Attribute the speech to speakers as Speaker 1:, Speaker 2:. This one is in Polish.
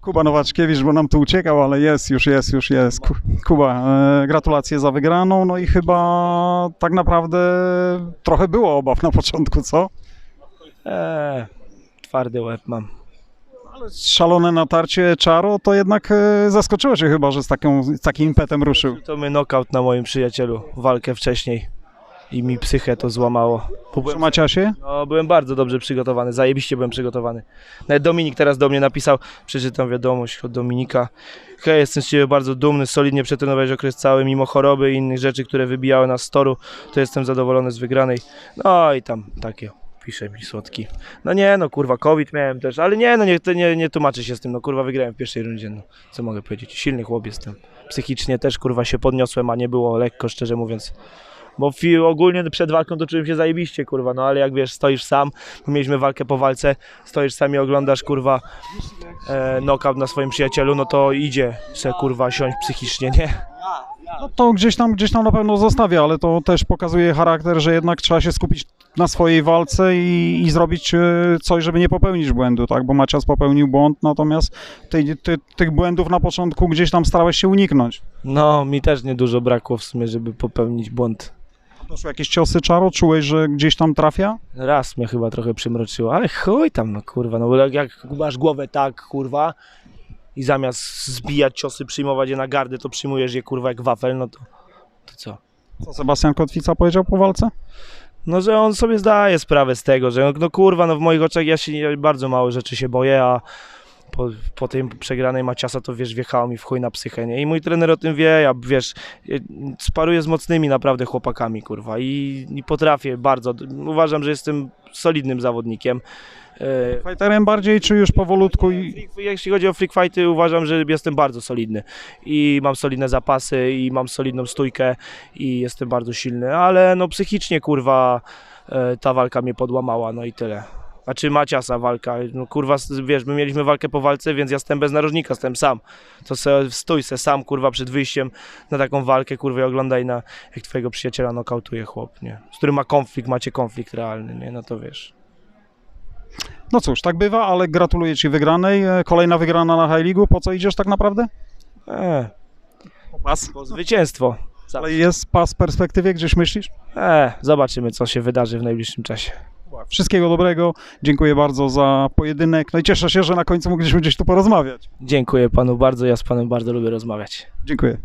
Speaker 1: Kuba Nowaczkiewicz, bo nam tu uciekał, ale jest, już jest, już jest. Ku- Kuba, e, gratulacje za wygraną, no i chyba tak naprawdę trochę było obaw na początku, co?
Speaker 2: Eee, twardy łeb mam.
Speaker 1: Szalone natarcie Czaro, to jednak e, zaskoczyło cię chyba, że z, taką, z takim impetem ruszył.
Speaker 2: To my knockout na moim przyjacielu, walkę wcześniej i mi psychę to złamało. Bo byłem,
Speaker 1: Maciasie?
Speaker 2: no, byłem bardzo dobrze przygotowany, zajebiście byłem przygotowany. Nawet Dominik teraz do mnie napisał, przeczytam wiadomość od Dominika. Hej, jestem z Ciebie bardzo dumny, solidnie przetrenowałeś okres cały, mimo choroby i innych rzeczy, które wybijały nas z toru, to jestem zadowolony z wygranej. No i tam takie pisze mi słodki. No nie, no kurwa, COVID miałem też, ale nie, no nie, to nie, nie tłumaczę się z tym, no kurwa, wygrałem w pierwszej rundzie, no co mogę powiedzieć, silny chłop jestem. Psychicznie też kurwa się podniosłem, a nie było lekko, szczerze mówiąc. Bo ogólnie przed walką to czułem się zajebiście, kurwa, no ale jak wiesz, stoisz sam, mieliśmy walkę po walce, stoisz sam i oglądasz, kurwa, e, knockout na swoim przyjacielu, no to idzie se, kurwa, siąść psychicznie, nie?
Speaker 1: No to gdzieś tam, gdzieś tam na pewno zostawia, ale to też pokazuje charakter, że jednak trzeba się skupić na swojej walce i, i zrobić e, coś, żeby nie popełnić błędu, tak? Bo Macias popełnił błąd, natomiast tej, ty, tych błędów na początku gdzieś tam starałeś się uniknąć.
Speaker 2: No, mi też niedużo brakło w sumie, żeby popełnić błąd.
Speaker 1: Doszły jakieś ciosy Czaro? Czułeś, że gdzieś tam trafia?
Speaker 2: Raz mnie chyba trochę przymroczyło, ale chuj tam, no kurwa, no bo jak, jak masz głowę tak, kurwa, i zamiast zbijać ciosy, przyjmować je na gardę, to przyjmujesz je, kurwa, jak wafel, no to, to co?
Speaker 1: Co Sebastian Kotwica powiedział po walce?
Speaker 2: No, że on sobie zdaje sprawę z tego, że no, no kurwa, no w moich oczach ja się bardzo mało rzeczy się boję, a po, po tej przegranej Maciasa to wiesz, wjechało mi w chuj na psychę, nie? I mój trener o tym wie, ja wiesz, y, sparuję z mocnymi naprawdę chłopakami, kurwa, i, i potrafię bardzo, uważam, że jestem solidnym zawodnikiem. E,
Speaker 1: Fighterem bardziej, czy już powolutku?
Speaker 2: Jeśli chodzi o freak fighty, uważam, że jestem bardzo solidny i mam solidne zapasy i mam solidną stójkę i jestem bardzo silny, ale no psychicznie kurwa e, ta walka mnie podłamała, no i tyle. A czy Maciasa walka, no kurwa, wiesz, my mieliśmy walkę po walce, więc ja jestem bez narożnika, jestem sam. To se, stój se sam, kurwa, przed wyjściem na taką walkę, kurwa, i oglądaj na, jak twojego przyjaciela nokautuje chłop, nie? Z którym ma konflikt, macie konflikt realny, nie? No to wiesz.
Speaker 1: No cóż, tak bywa, ale gratuluję Ci wygranej. E, Kolejna wygrana na High League. Po co idziesz tak naprawdę?
Speaker 2: E,
Speaker 1: Pas.
Speaker 2: po zwycięstwo.
Speaker 1: Ale jest pas w perspektywie, gdzieś myślisz?
Speaker 2: E, zobaczymy, co się wydarzy w najbliższym czasie.
Speaker 1: Wszystkiego dobrego. Dziękuję bardzo za pojedynek. No i cieszę się, że na końcu mogliśmy gdzieś tu porozmawiać.
Speaker 2: Dziękuję panu bardzo, ja z panem bardzo lubię rozmawiać.
Speaker 1: Dziękuję.